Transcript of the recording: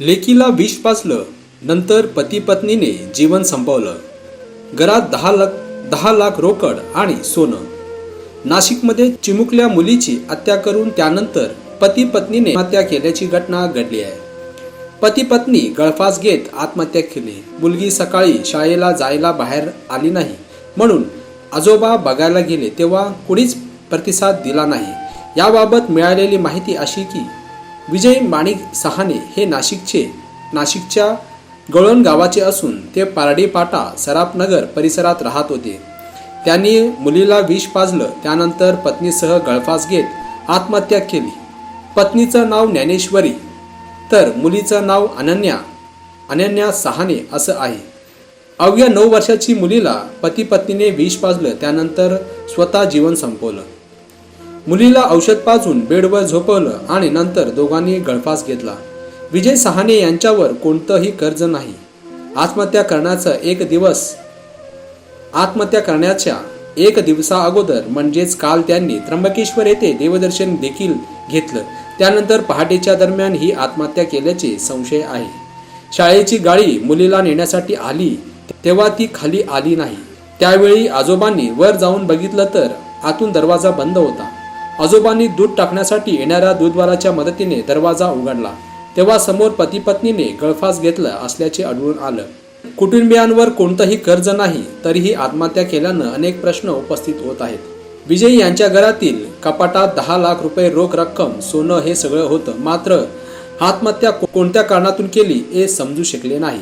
लेकीला विष पाचलं नंतर पती पत्नीने जीवन संपवलं. घरात दहा लाख दहा लाख रोकड आणि सोनं. नाशिकमध्ये चिमुकल्या मुलीची हत्या करून त्यानंतर पती पत्नीने हत्या केल्याची घटना घडली आहे. पती पत्नी गळफास घेत आत्महत्या केली. मुलगी सकाळी शाळेला जायला बाहेर आली नाही. म्हणून आजोबा बघायला गेले तेव्हा कुणीच प्रतिसाद दिला नाही. याबाबत मिळालेली माहिती अशी की विजय माणिक सहाने हे नाशिकचे नाशिकच्या गळण गावाचे असून ते पारडीपाटा सरापनगर सराफनगर परिसरात राहत होते. त्यांनी मुलीला विष पाजलं त्यानंतर पत्नीसह गळफास घेत आत्महत्या केली. पत्नीचं नाव ज्ञानेश्वरी तर मुलीचं नाव अनन्या अनन्या सहाने असं आहे. अवघ्या नऊ वर्षाची मुलीला पती पत्नीने विष पाजलं त्यानंतर स्वतः जीवन संपवलं. मुलीला औषध पाजून बेडवर झोपवलं आणि नंतर दोघांनी गळफास घेतला. विजय सहाने यांच्यावर कोणतंही कर्ज नाही. आत्महत्या करण्याचा एक दिवस आत्महत्या करण्याच्या एक दिवसा अगोदर म्हणजेच काल त्यांनी त्र्यंबकेश्वर येथे देवदर्शन देखील घेतलं. त्यानंतर पहाटेच्या दरम्यान ही आत्महत्या केल्याचे संशय आहे. शाळेची गाडी मुलीला नेण्यासाठी आली तेव्हा ती खाली आली नाही. त्यावेळी आजोबांनी वर जाऊन बघितलं तर आतून दरवाजा बंद होता. आजोबांनी दूध टाकण्यासाठी येणाऱ्या दूधवाराच्या मदतीने दरवाजा उघडला. तेव्हा समोर पती पत्नीने गळफास घेतला असल्याचे आढळून आलं. कुटुंबियांवर कोणतंही कर्ज नाही तरीही आत्महत्या केल्यानं अनेक प्रश्न उपस्थित होत आहेत. विजय यांच्या घरातील कपाटात दहा लाख रुपये रोख रक्कम सोनं हे सगळं होतं. मात्र आत्महत्या कोणत्या कारणातून केली हे समजू शकले नाही.